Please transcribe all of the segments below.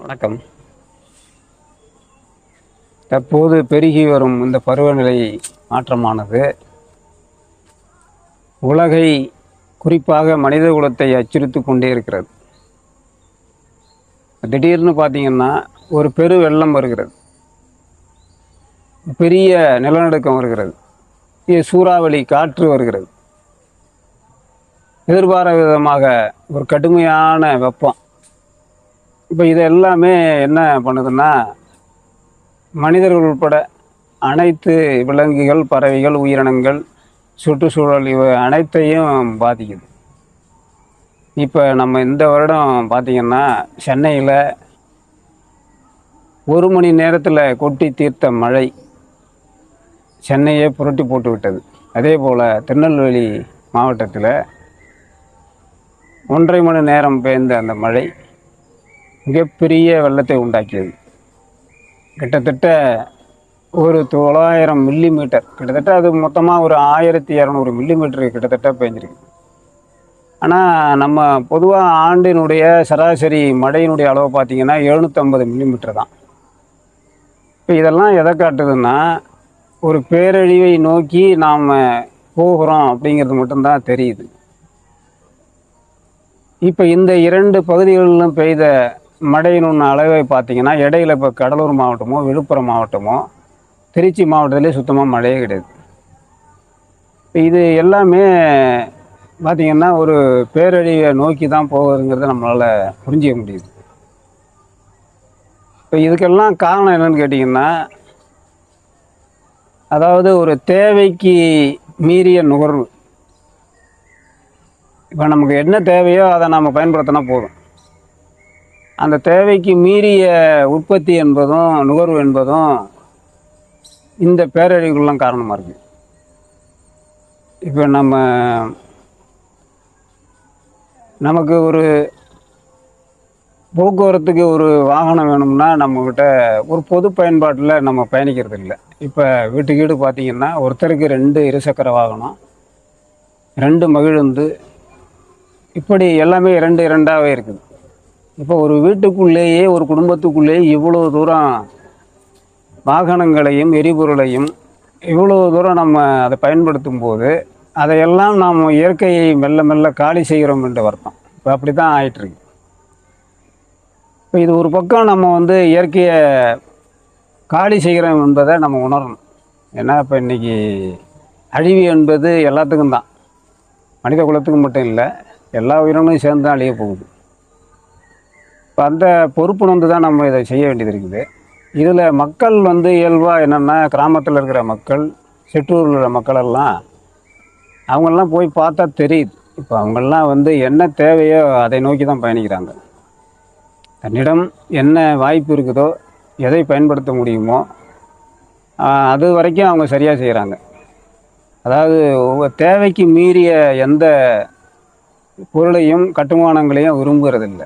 வணக்கம். தற்போது பெருகி வரும் இந்த பருவநிலை மாற்றமானது உலகை குறிப்பாக மனித குலத்தை அச்சுறுத்தி கொண்டே இருக்கிறது. திடீர்னு பார்த்தீங்கன்னா ஒரு பெரு வெள்ளம் வருகிறது. பெரிய நிலநடுக்கம் வருகிறது. சூறாவளி காற்று வருகிறது. எதிர்பாராத விதமாக ஒரு கடுமையான வெப்பம் இப்போ இது எல்லாமே என்ன பண்ணுதுன்னா மனிதர்கள் உட்பட அனைத்து விலங்குகள் பறவைகள் உயிரினங்கள் சுற்றுச்சூழல் இவை அனைத்தையும் பாதிக்குது. இப்போ நம்ம இந்த வருடம் பார்த்திங்கன்னா சென்னையில் ஒரு மணி நேரத்தில் கொட்டி தீர்த்த மழை சென்னையே புரட்டி போட்டு விட்டது. அதே போல் திருநெல்வேலி மாவட்டத்தில் ஒன்றரை மணி நேரம் பெய்ந்த அந்த மழை மிகப்பெரிய வெள்ளத்தை உண்டாக்கியது. கிட்டத்தட்ட ஒரு தொள்ளாயிரம் மில்லி மீட்டர் கிட்டத்தட்ட அது மொத்தமாக ஒரு ஆயிரத்தி இரநூறு மில்லி மீட்டர் கிட்டத்தட்ட பெஞ்சிருக்கு ஆனால் நம்ம பொதுவாக ஆண்டினுடைய சராசரி மழையினுடைய அளவு பார்த்திங்கன்னா எழுநூற்றம்பது மில்லி மீட்டர் தான். இப்போ இதெல்லாம் எதை காட்டுதுன்னா ஒரு பேரழிவை நோக்கி நாம் போகிறோம் அப்படிங்கிறது மட்டும்தான் தெரியுது. இப்போ இந்த இரண்டு பகுதிகளிலும் பெய்த மழையினு அளவை பார்த்தீங்கன்னா இடையில இப்போ கடலூர் மாவட்டமோ விழுப்புரம் மாவட்டமோ திருச்சி மாவட்டத்திலே சுத்தமாக மழையே கிடையாது. இப்போ இது எல்லாமே பார்த்திங்கன்னா ஒரு பேரழிவை நோக்கி தான் போகுதுங்கிறத நம்மளால் புரிஞ்சிக்க முடியுது. இப்போ இதுக்கெல்லாம் காரணம் என்னென்னு கேட்டிங்கன்னா அதாவது ஒரு தேவைக்கு மீறிய நுகர்வு. இப்போ நமக்கு என்ன தேவையோ அதை நம்ம பயன்படுத்தினா போதும். அந்த தேவைக்கு மீறிய உற்பத்தி என்பதும் நுகர்வு என்பதும் இந்த பேரழிவுகள்லாம் காரணமாக இருக்குது இப்போ நம்ம நமக்கு ஒரு போக்குவரத்துக்கு ஒரு வாகனம் வேணும்னா நம்மக்கிட்ட ஒரு பொது பயன்பாட்டில் நம்ம பயணிக்கிறது இல்லை இப்போ வீட்டுக்கு வீடு பார்த்தீங்கன்னா ஒருத்தருக்கு ரெண்டு இருசக்கர வாகனம் ரெண்டு மகிழுந்து இப்படி எல்லாமே இரண்டு இரண்டாகவே இருக்குது. இப்போ ஒரு வீட்டுக்குள்ளேயே ஒரு குடும்பத்துக்குள்ளேயே இவ்வளோ தூரம் வாகனங்களையும் எரிபொருளையும் இவ்வளோ தூரம் நம்ம அதை பயன்படுத்தும் போது அதையெல்லாம் நாம் இயற்கையை மெல்ல மெல்ல காலி செய்கிறோம் என்ற வருத்தம். இப்போ அப்படி தான் ஆயிட்டுருக்கு. இப்போ இது ஒரு பக்கம் நம்ம வந்து இயற்கையை காலி செய்கிறோம் என்பதை நம்ம உணரணும். ஏன்னா இப்போ இன்றைக்கி அழிவு என்பது எல்லாத்துக்கும் தான். மனித குலத்துக்கு மட்டும் இல்லை எல்லா உயிரினங்களும் சேர்ந்து தான் அழிய போகுது. இப்போ அந்த பொறுப்புணர்ந்து தான் நம்ம இதை செய்ய வேண்டியது இருக்குது. இதில் மக்கள் வந்து இயல்பாக என்னென்னா கிராமத்தில் இருக்கிற மக்கள் சிற்றூரில் இருக்கிற மக்களெல்லாம் அவங்கெல்லாம் போய் பார்த்தா தெரியுது. இப்போ அவங்கெல்லாம் வந்து என்ன தேவையோ அதை நோக்கி தான் பயணிக்கிறாங்க. தன்னிடம் என்ன வாய்ப்பு இருக்குதோ எதை பயன்படுத்த முடியுமோ அது வரைக்கும் அவங்க சரியாக செய்கிறாங்க அதாவது ஒவ்வொரு தேவைக்கு மீறிய எந்த பொருளையும் கட்டுமானங்களையும் விரும்புகிறதில்ல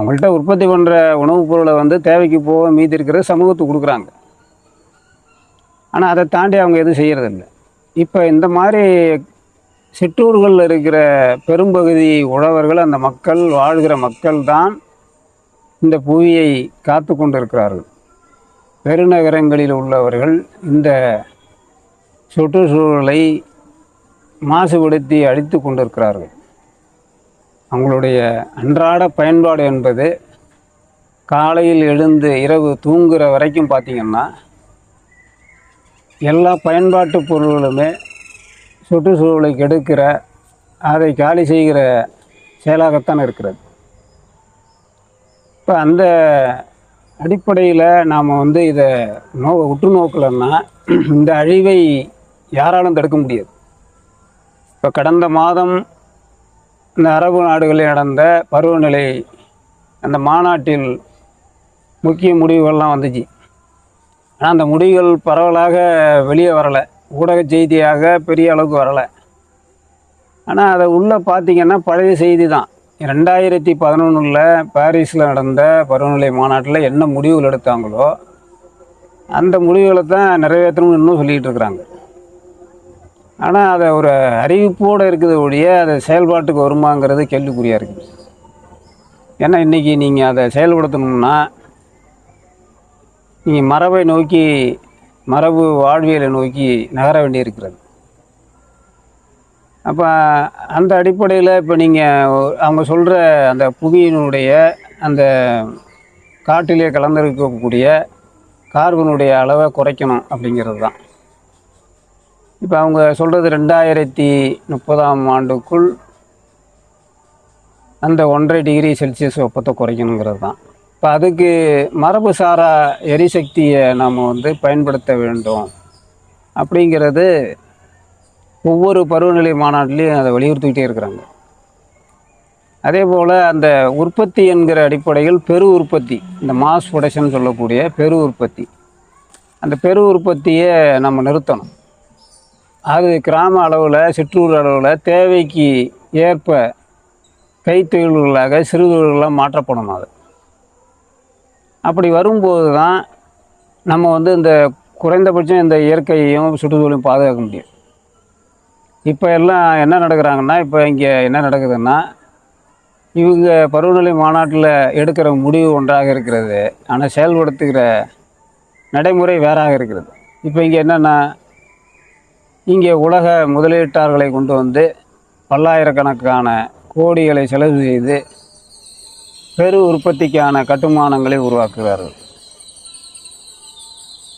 அவங்கள்ட்ட உற்பத்தி பண்ணுற உணவுப் பொருளை வந்து தேவைக்கு போக மீதி இருக்கிறது சமூகத்துக்கு கொடுக்குறாங்க. ஆனால் அதை தாண்டி அவங்க எதுவும் செய்கிறதில்ல இப்போ இந்த மாதிரி சிற்றூர்களில் இருக்கிற பெரும்பகுதி உழவர்கள் அந்த மக்கள் வாழ்கிற மக்கள் தான் இந்த புவியை காத்து கொண்டிருக்கிறார்கள். பெருநகரங்களில் உள்ளவர்கள் இந்த சுற்றுச்சூழலை மாசுபடுத்தி அழித்து கொண்டிருக்கிறார்கள். அவங்களுடைய அன்றாட பயன்பாடு என்பது காலையில் எழுந்து இரவு தூங்குகிற வரைக்கும் பார்த்திங்கன்னா எல்லா பயன்பாட்டு பொருள்களுமே சுற்றுச்சூழலை கெடுக்கிற அதை காலி செய்கிற செயலாகத்தான் இருக்கிறது. இப்போ அந்த அடிப்படையில் நாம் வந்து இதை நோ உற்று நோக்கலன்னா இந்த அழிவை யாராலும் தடுக்க முடியாது. இப்போ கடந்த மாதம் இந்த அரபு நாடுகளில் நடந்த பருவநிலை அந்த மாநாட்டில் முக்கிய முடிவுகள்லாம் வந்துச்சு. ஆனால் அந்த முடிவுகள் பரவலாக வெளியே வரலை. ஊடக செய்தியாக பெரிய அளவுக்கு வரலை. ஆனால் அதை உள்ளே பார்த்தீங்கன்னா பழைய செய்தி தான் ரெண்டாயிரத்தி பதினொன்றில் பாரிஸில் நடந்த பருவநிலை மாநாட்டில் என்ன முடிவுகள் எடுத்தாங்களோ அந்த முடிவுகளை தான் நிறைவேற்றணும்னு இன்னும் சொல்லிகிட்டு இருக்கிறாங்க. ஆனால் அதை ஒரு அறிவிப்போடு இருக்குது ஒழிய அது செயல்பாட்டுக்கு வருமாங்கிறது கேள்விக்குறியாக இருக்குது ஏன்னா இன்றைக்கி நீங்கள் அதை செயல்படுத்தணும்னா நீங்கள் மரபை நோக்கி மரபு வாழ்வியலை நோக்கி நகர வேண்டியிருக்கிறது. அப்போ அந்த அடிப்படையில் இப்போ நீங்கள் அவங்க சொல்கிற அந்த புவியினுடைய அந்த காட்டிலே கலந்திருக்கக்கூடிய கார்பனுடைய அளவை குறைக்கணும் அப்படிங்கிறது தான். இப்போ அவங்க சொல்கிறது ரெண்டாயிரத்தி முப்பதாம் ஆண்டுக்குள் அந்த ஒன்றரை டிகிரி செல்சியஸ் வெப்பத்தை குறைக்கணுங்கிறது தான். இப்போ அதுக்கு மரபு சாரா எரிசக்தியை நாம் வந்து பயன்படுத்த வேண்டும். அப்படிங்கிறது ஒவ்வொரு பருவநிலை மாநாட்டிலையும் அதை வலியுறுத்திக்கிட்டே இருக்கிறாங்க. அதே போல் அந்த உற்பத்தி என்கிற அடிப்படையில் பெரு உற்பத்தி இந்த மாஸ் ப்ரொடக்ஷன் சொல்லக்கூடிய பெரு உற்பத்தி. அந்த பெரு உற்பத்தியை நம்ம நிறுத்தணும். அது கிராம அளவில் சிற்றூர் அளவில் தேவைக்கு ஏற்ப கைத்தொழில்களாக சிறு தொழில்களாக மாற்றப்படணும் அது. அப்படி வரும்போது தான் நம்ம வந்து இந்த குறைந்தபட்சம் இந்த இயற்கையையும் சுற்றுச்சூழலையும் பாதுகாக்க முடியும். இப்போ எல்லாம் என்ன நடக்கிறாங்கன்னா இப்போ இங்கே என்ன நடக்குதுன்னா இவங்க பருவநிலை மாநாட்டில் எடுக்கிற முடிவு ஒன்றாக இருக்கிறது. ஆனால் செயல்படுத்துகிற நடைமுறை வேறாக இருக்கிறது. இப்போ இங்கே என்னென்னா இங்கே உலக முதலீட்டாளர்களை கொண்டு வந்து பல்லாயிரக்கணக்கான கோடிகளை செலவு செய்து பெரு உற்பத்திக்கான கட்டுமானங்களை உருவாக்குகிறார்கள்.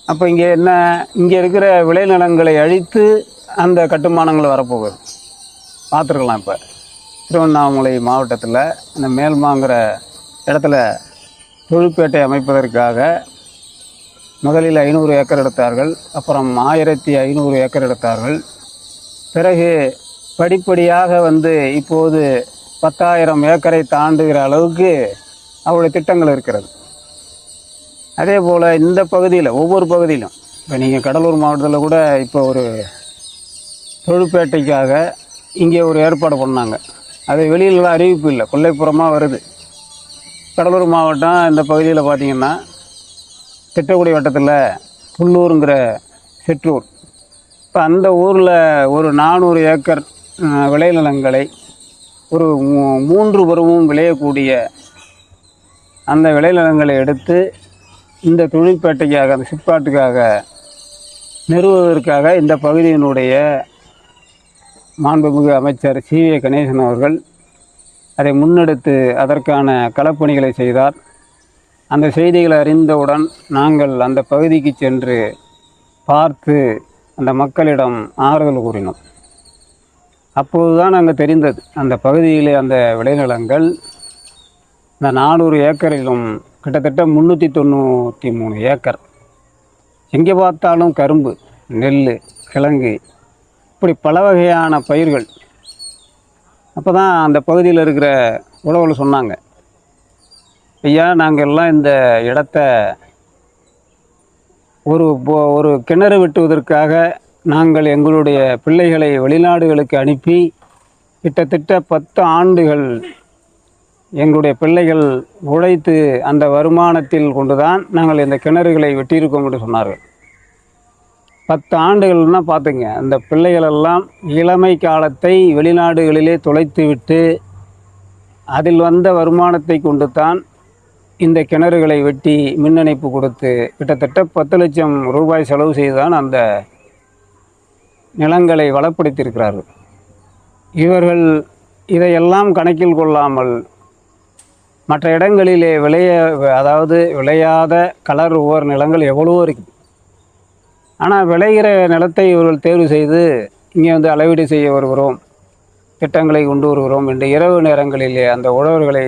அப்போ இங்கே என்ன இங்கே இருக்கிற விளைநிலங்களை அழித்து அந்த கட்டுமானங்கள் வரப்போகுது. பார்த்துருக்கலாம் இப்போ. திருவண்ணாமலை மாவட்டத்தில் இந்த மேல்மாங்கிற இடத்துல தொழிற்பேட்டை அமைப்பதற்காக முதலில் ஐநூறு ஏக்கர் எடுத்தார்கள் அப்புறம் ஆயிரத்தி ஐநூறு ஏக்கர் எடுத்தார்கள். பிறகு படிப்படியாக வந்து இப்போது பத்தாயிரம் ஏக்கரை தாண்டுகிற அளவுக்கு அவ்வளோ திட்டங்கள் இருக்கிறது. அதே போல் இந்த பகுதியில் ஒவ்வொரு பகுதியிலும் இப்போ நீங்கள் கடலூர் மாவட்டத்தில் கூட இப்போ ஒரு தொழுப்பேட்டைக்காக இங்கே ஒரு ஏற்பாடு பண்ணாங்க. அது வெளியிலலாம் அறிவிப்பு இல்லை கொல்லைப்புறமாக வருது. கடலூர் மாவட்டம் இந்த பகுதியில் பார்த்திங்கன்னா திட்டக்குடி வட்டத்தில் புல்லூருங்கிற சிற்றூர். இப்போ அந்த ஊரில் ஒரு நானூறு ஏக்கர் விளைநிலங்களை ஒரு மூ- மூன்று பருவமும் விளையக்கூடிய அந்த விளைநிலங்களை எடுத்து இந்த தொழிற்பேட்டைக்காக அந்த சிற்பாட்டுக்காக நிறுவுவதற்காக இந்த பகுதியினுடைய மாண்புமிகு அமைச்சர் சி. கணேசன் அவர்கள் அதை முன்னெடுத்து அதற்கான களப்பணிகளை செய்தார். அந்த செய்திகளை அறிந்தவுடன் நாங்கள் அந்த பகுதிக்கு சென்று பார்த்து அந்த மக்களிடம் ஆறுதல் கூறினோம். அப்போதுதான் அங்கே தெரிந்தது. அந்த பகுதியிலே அந்த விளைநிலங்கள் இந்த நானூறு ஏக்கரிலும் கிட்டத்தட்ட முந்நூற்றி தொண்ணூற்றி மூணு ஏக்கர். எங்கே பார்த்தாலும் கரும்பு நெல் கிழங்கு இப்படி பல வகையான பயிர்கள். அப்போ தான் அந்த பகுதியில் இருக்கிற உழவர்கள் சொன்னாங்க ஐயா நாங்கள் எல்லாம் இந்த இடத்த ஒரு ஒரு கிணறு வெட்டுவதற்காக நாங்கள் எங்களுடைய பிள்ளைகளை வெளிநாடுகளுக்கு அனுப்பி கிட்டத்தட்ட பத்து ஆண்டுகள் எங்களுடைய பிள்ளைகள் உழைத்து அந்த வருமானத்தில் கொண்டுதான் நாங்கள் இந்த கிணறுகளை வெட்டியிருக்கோம் என்று சொன்னார்கள். பத்து ஆண்டுகள்னா பார்த்துங்க அந்த பிள்ளைகளெல்லாம் இளமை காலத்தை வெளிநாடுகளிலே தொலைத்துவிட்டு அதில் வந்த வருமானத்தை கொண்டு தான் இந்த கிணறுகளை வெட்டி மின் இணைப்பு கொடுத்து கிட்டத்தட்ட பத்து லட்சம் ரூபாய் செலவு செய்துதான் அந்த நிலங்களை வளப்படுத்தியிருக்கிறார்கள். இவர்கள் இதையெல்லாம் கணக்கில் கொள்ளாமல் மற்ற இடங்களிலே விளைய அதாவது விளையாத கலர் ஒவ்வொரு நிலங்கள் எவ்வளவோ இருக்குது. ஆனால் விளைகிற நிலத்தை இவர்கள் தேர்வு செய்து இங்கே வந்து அளவீடு செய்ய வருகிறோம் திட்டங்களை கொண்டு வருகிறோம் என்று இரவு நேரங்களிலே அந்த உழவர்களை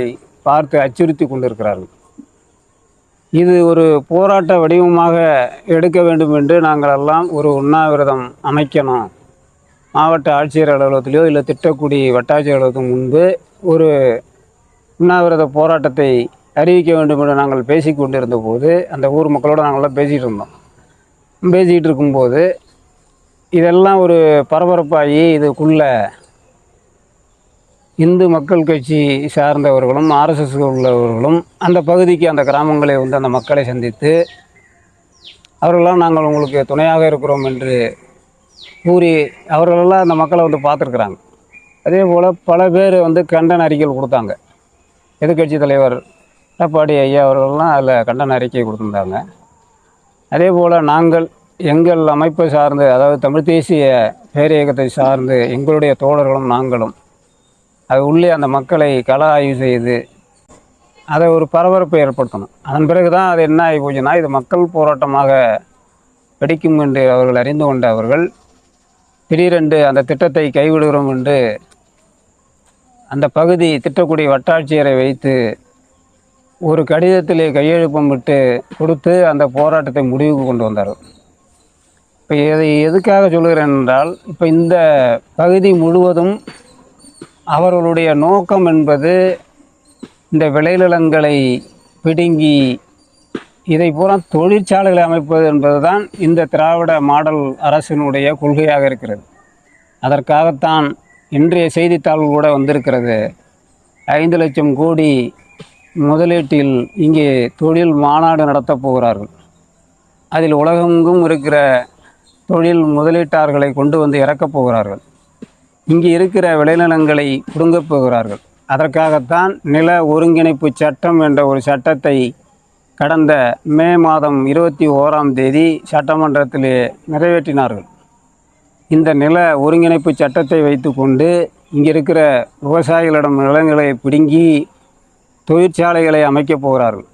பார்த்து அச்சுறுத்தி கொண்டிருக்கிறார்கள். இது ஒரு போராட்ட வடிவமாக எடுக்க வேண்டும் என்று நாங்கள் எல்லாம் ஒரு உண்ணாவிரதம் அமைக்கணும். மாவட்ட ஆட்சியர் அலுவலகத்திலேயோ இல்லை திட்டக்குடி வட்டாட்சியர் அலுவலகத்துக்கு முன்பு ஒரு உண்ணாவிரத போராட்டத்தை அறிவிக்க வேண்டும் என்று நாங்கள் பேசி கொண்டிருந்த போது அந்த ஊர் மக்களோடு நாங்களாம் பேசிகிட்டு இருந்தோம். பேசிக்கிட்டு இருக்கும்போது இதெல்லாம் ஒரு பரபரப்பாகி இதுக்குள்ளே இந்து மக்கள் கட்சி சார்ந்தவர்களும் ஆர்எஸ்எஸ் உள்ளவர்களும் அந்த பகுதிக்கு அந்த கிராமங்களை வந்து அந்த மக்களை சந்தித்து அவர்களெல்லாம் நாங்கள் உங்களுக்கு துணையாக இருக்கிறோம் என்று கூறி அவர்களெல்லாம் அந்த மக்களை வந்து பார்த்துருக்குறாங்க. அதே போல் பல பேர் வந்து கண்டன அறிக்கைகள் கொடுத்தாங்க. எதிர்க்கட்சி தலைவர் எடப்பாடி ஐயா அவர்கள்லாம் அதில் கண்டன அறிக்கை கொடுத்துருந்தாங்க. அதே போல் நாங்கள் எங்கள் அமைப்பை சார்ந்து அதாவது தமிழ் தேசிய பேரியக்கத்தை சார்ந்து எங்களுடைய தோழர்களும் நாங்களும் அது உள்ளே அந்த மக்களை கள ஆய்வு செய்து அதை ஒரு பரபரப்பை ஏற்படுத்தணும். அதன் பிறகு தான் அது என்ன ஆகி போச்சுன்னா இது மக்கள் போராட்டமாக வெடிக்கும் என்று அவர்கள் அறிந்து கொண்ட அவர்கள் திடீரென்று அந்த திட்டத்தை கைவிடுகிறோம் என்று அந்த பகுதி திட்டக்குடி வட்டாட்சியரை வைத்து ஒரு கடிதத்திலே கையெழுப்பம் விட்டு கொடுத்து அந்த போராட்டத்தை முடிவுக்கு கொண்டு வந்தார்கள். இப்போ இதை எதுக்காக சொல்கிறேன் என்றால் இப்போ இந்த பகுதி முழுவதும் அவர்களுடைய நோக்கம் என்பது இந்த விளைநிலங்களை பிடுங்கி இதை பூரா தொழிற்சாலைகளை அமைப்பது என்பதுதான் இந்த திராவிட மாடல் அரசினுடைய கொள்கையாக இருக்கிறது. அதற்காகத்தான் இன்றைய செய்தித்தாள் கூட வந்திருக்கிறது. ஐந்து லட்சம் கோடி முதலீட்டில் இங்கே தொழில் மாநாடு நடத்தப் போகிறார்கள். அதில் உலகெங்கும் இருக்கிற தொழில் முதலீட்டாளர்களை கொண்டு வந்து இறக்கப் போகிறார்கள். இங்கே இருக்கிற விளைநிலங்களை பிடுங்கப் போகிறார்கள். அதற்காகத்தான் நில ஒருங்கிணைப்பு சட்டம் என்ற ஒரு சட்டத்தை கடந்த மே மாதம் இருபத்தி ஓராம் தேதி சட்டமன்றத்திலே நிறைவேற்றினார்கள். இந்த நில ஒருங்கிணைப்பு சட்டத்தை வைத்துக்கொண்டு இங்கே இருக்கிற விவசாயிகளிடம் நிலங்களை பிடுங்கி தொழிற்சாலைகளை அமைக்கப் போகிறார்கள்.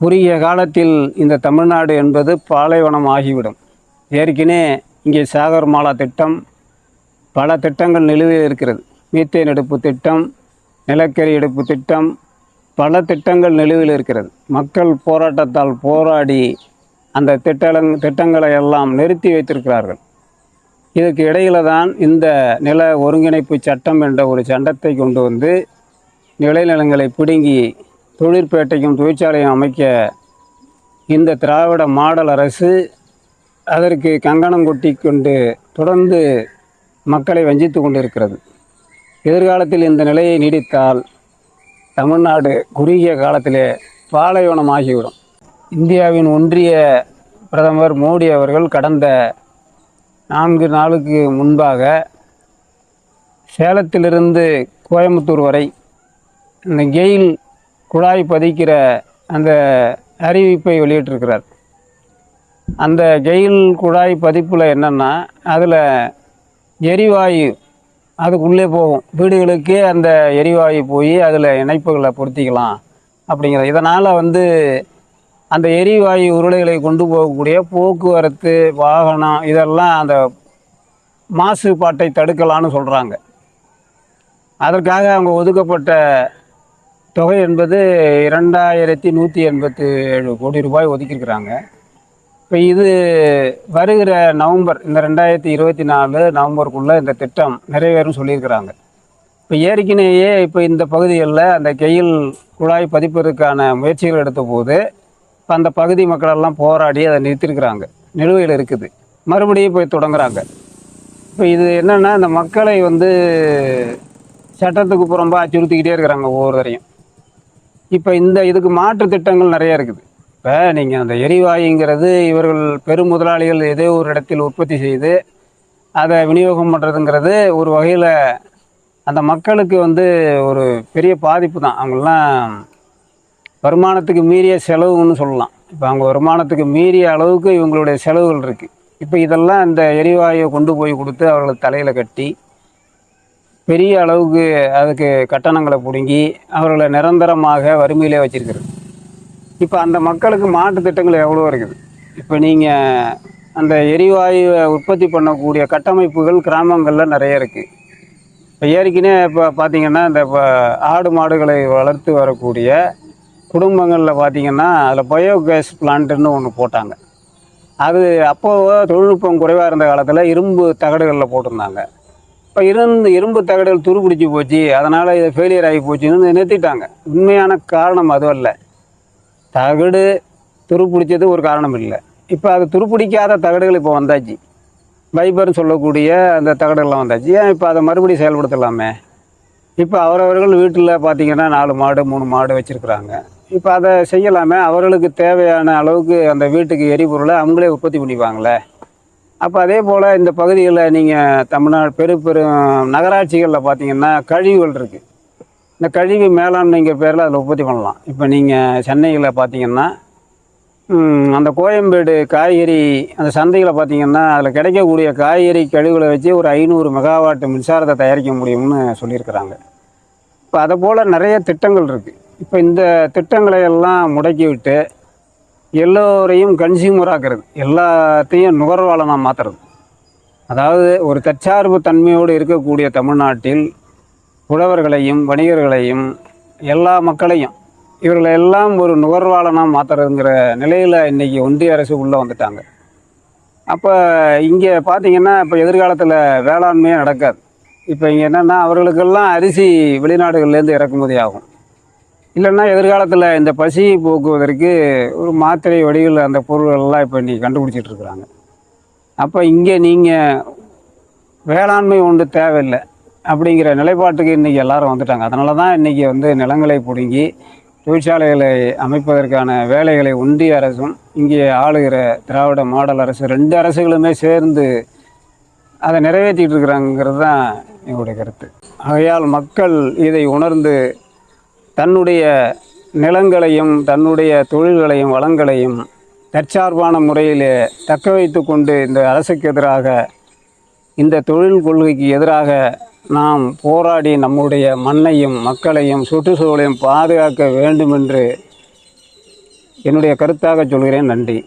குறுகிய காலத்தில் இந்த தமிழ்நாடு என்பது பாலைவனம் ஆகிவிடும் ஏற்கனவே இங்கே சாகர்மாலா திட்டம் பல திட்டங்கள் நிலுவையில் இருக்கிறது. மீத்தேன் எடுப்பு திட்டம் நிலக்கரி எடுப்பு திட்டம் பல திட்டங்கள் நிலுவையில் இருக்கிறது. மக்கள் போராட்டத்தால் போராடி அந்த திட்டங் திட்டங்களை எல்லாம் நிறுத்தி வைத்திருக்கிறார்கள். இதுக்கு இடையில தான் இந்த நில ஒருங்கிணைப்பு சட்டம் என்ற ஒரு சட்டத்தை கொண்டு வந்து நிலைநிலங்களை பிடுங்கி தொழிற்பேட்டையும் தொழிற்சாலையும் அமைக்க இந்த திராவிட மாடல் அரசு அதற்கு கங்கணம் கொட்டி கொண்டு தொடர்ந்து மக்களை வஞ்சித்து கொண்டிருக்கிறது. எதிர்காலத்தில் இந்த நிலையை நீடித்தால் தமிழ்நாடு குறுகிய காலத்திலே பாலைவனம் ஆகிவிடும் இந்தியாவின் ஒன்றிய பிரதமர் மோடி அவர்கள் கடந்த நான்கு நாளுக்கு முன்பாக சேலத்திலிருந்து கோயம்புத்தூர் வரை இந்த கெயில் குழாய் பதிக்கிற அந்த அறிவிப்பை வெளியிட்டிருக்கிறார். அந்த கெயில் குழாய் பதிப்பில் என்னென்னா அதில் எரிவாயு அதுக்குள்ளே போகும். வீடுகளுக்கே அந்த எரிவாயு போய் அதில் இணைப்புகளை பொருத்திக்கலாம் அப்படிங்கிறது இதனால் வந்து அந்த எரிவாயு உருளைகளை கொண்டு போகக்கூடிய போக்குவரத்து வாகனம் இதெல்லாம் அந்த மாசுபாட்டை தடுக்கலான்னு சொல்கிறாங்க அதற்காக அவங்க ஒதுக்கப்பட்ட தொகை என்பது இரண்டாயிரத்தி நூற்றி எண்பத்தி ஏழு கோடி ரூபாய் ஒதுக்கியிருக்கிறாங்க. இப்போ இது வருகிற நவம்பர் இந்த ரெண்டாயிரத்தி இருபத்தி நாலு நவம்பருக்குள்ளே இந்த திட்டம் நிறைவேறும் சொல்லியிருக்கிறாங்க. இப்போ ஏற்கனவே இப்போ இந்த பகுதிகளில் அந்த கெயில் குழாய் பதிப்பதற்கான முயற்சிகள் எடுத்த போது இப்போ அந்த பகுதி மக்களெல்லாம் போராடி அதை நிறுத்திருக்கிறாங்க. நிலுவையில் இருக்குது. மறுபடியும் போய் தொடங்குறாங்க. இப்போ இது என்னென்னா இந்த மக்களை வந்து சட்டத்துக்கு புறம்பா அச்சுறுத்திக்கிட்டே இருக்கிறாங்க ஒவ்வொருத்தரையும். இப்போ இந்த இதுக்கு மாற்று திட்டங்கள் நிறைய இருக்குது. இப்போ நீங்கள் அந்த எரிவாயுங்கிறது இவர்கள் பெரும் முதலாளிகள் ஏதோ ஒரு இடத்தில் உற்பத்தி செய்து அதை விநியோகம் பண்ணுறதுங்கிறது ஒரு வகையில் அந்த மக்களுக்கு வந்து ஒரு பெரிய பாதிப்பு தான். அவங்களாம் வருமானத்துக்கு மீறிய செலவுன்னு சொல்லலாம். இப்போ அவங்க வருமானத்துக்கு மீறிய அளவுக்கு இவங்களுடைய செலவுகள் இருக்குது இப்போ இதெல்லாம் இந்த எரிவாயுவை கொண்டு போய் கொடுத்து அவர்களுக்கு தலையில் கட்டி பெரிய அளவுக்கு அதுக்கு கட்டணங்களை பிடுங்கி அவர்களை நிரந்தரமாக வறுமையிலே வச்சிருக்கிறது. இப்போ அந்த மக்களுக்கு மாற்று திட்டங்கள் எவ்வளோ இருக்குது. இப்போ நீங்கள் அந்த எரிவாயுவை உற்பத்தி பண்ணக்கூடிய கட்டமைப்புகள் கிராமங்களில் நிறைய இருக்குது இப்போ ஏற்கனவே இப்போ பார்த்தீங்கன்னா இந்த இப்போ ஆடு மாடுகளை வளர்த்து வரக்கூடிய குடும்பங்களில் பார்த்தீங்கன்னா அதில் பயோகேஸ் பிளான்ட்டுன்னு ஒன்று போட்டாங்க. அது அப்போ தொழில்நுட்பம் குறைவாக இருந்த காலத்தில் இரும்பு தகடுகளில் போட்டிருந்தாங்க. இப்போ இருந்து இரும்பு தகடுகள் துருப்பிடிச்சு போச்சு. அதனால் இது ஃபெயிலியர் ஆகி போச்சுன்னு நிறுத்திட்டாங்க. உண்மையான காரணம் அது அல்ல தகடு துருப்பிடிச்சது ஒரு காரணம் இல்லை இப்போ அது துருப்பிடிக்காத தகடுகள் இப்போ வந்தாச்சு. ஃபைபர்னு சொல்லக்கூடிய அந்த தகடுகள்லாம் வந்தாச்சு. ஏன் இப்போ அதை மறுபடியும் செயல்படுத்தலாமே? இப்போ அவரவர்கள் வீட்டில் பார்த்தீங்கன்னா நாலு மாடு மூணு மாடு வச்சுருக்குறாங்க. இப்போ அதை செய்யலாமே? அவர்களுக்கு தேவையான அளவுக்கு அந்த வீட்டுக்கு எரிபொருளை அவங்களே உற்பத்தி பண்ணிப்பாங்களே? அப்போ அதே போல் இந்த பகுதிகளில் நீங்கள் தமிழ்நாடு பெரு பெரும் நகராட்சிகளில் பார்த்தீங்கன்னா கழிவுகள் இருக்குது இந்த கழிவு மேலாண்மைங்கிற பேரில் அதில் உற்பத்தி பண்ணலாம். இப்போ நீங்கள் சென்னையில் பார்த்தீங்கன்னா அந்த கோயம்பேடு காய்கறி அந்த சந்தையில் பார்த்தீங்கன்னா அதில் கிடைக்கக்கூடிய காய்கறி கழிவுகளை வச்சு ஒரு ஐநூறு மெகாவாட் மின்சாரத்தை தயாரிக்க முடியும்னு சொல்லியிருக்கிறாங்க. இப்போ அதை போல் நிறைய திட்டங்கள் இருக்குது இப்போ இந்த திட்டங்களை எல்லாம் முடக்கி விட்டு எல்லோரையும் கன்சியூமராக்கிறது எல்லாத்தையும் நுகர்வாளனாக மாற்றுறது அதாவது ஒரு தற்சார்பு தன்மையோடு இருக்கக்கூடிய தமிழ்நாட்டில் புலவர்களையும் வணிகர்களையும் எல்லா மக்களையும் இவர்களை எல்லாம் ஒரு நுகர்வாளனாக மாற்றுறதுங்கிற நிலையில் இன்றைக்கி ஒன்றிய அரசு உள்ளே வந்துட்டாங்க. அப்போ இங்கே பார்த்தீங்கன்னா இப்போ எதிர்காலத்தில் வேளாண்மையே நடக்காது. இப்போ இங்கே என்னென்னா அவர்களுக்கெல்லாம் அரிசி வெளிநாடுகள்லேருந்து இறக்குமதி ஆகும். இல்லைன்னா எதிர்காலத்தில் இந்த பசியை போக்குவதற்கு ஒரு மாத்திரை வடிவில் அந்த பொருள்கள்லாம் இப்போ இன்றைக்கி கண்டுபிடிச்சிட்ருக்குறாங்க அப்போ இங்கே நீங்கள் வேளாண்மை ஒன்று தேவையில்லை. அப்படிங்கிற நிலைப்பாட்டுக்கு இன்றைக்கி எல்லாரும் வந்துட்டாங்க. அதனால தான் இன்றைக்கி வந்து நிலங்களை பிடுங்கி தொழிற்சாலைகளை அமைப்பதற்கான வேலைகளை ஒன்றிய அரசும் இங்கே ஆளுகிற திராவிட மாடல் அரசு ரெண்டு அரசுகளுமே சேர்ந்து அதை நிறைவேற்றிட்டு இருக்கிறாங்கிறது தான் எங்களுடைய கருத்து. ஆகையால் மக்கள் இதை உணர்ந்து தன்னுடைய நிலங்களையும் தன்னுடைய தொழில்களையும் வளங்களையும் தற்சார்பான முறையிலே தக்க வைத்து கொண்டு இந்த அரசுக்கு எதிராக இந்த தொழில் கொள்கைக்கு எதிராக நாம் போராடி நம்முடைய மண்ணையும் மக்களையும் சுற்றுச்சூழலையும் பாதுகாக்க வேண்டும் என்று என்னுடைய கருத்தாக சொல்கிறேன். நன்றி.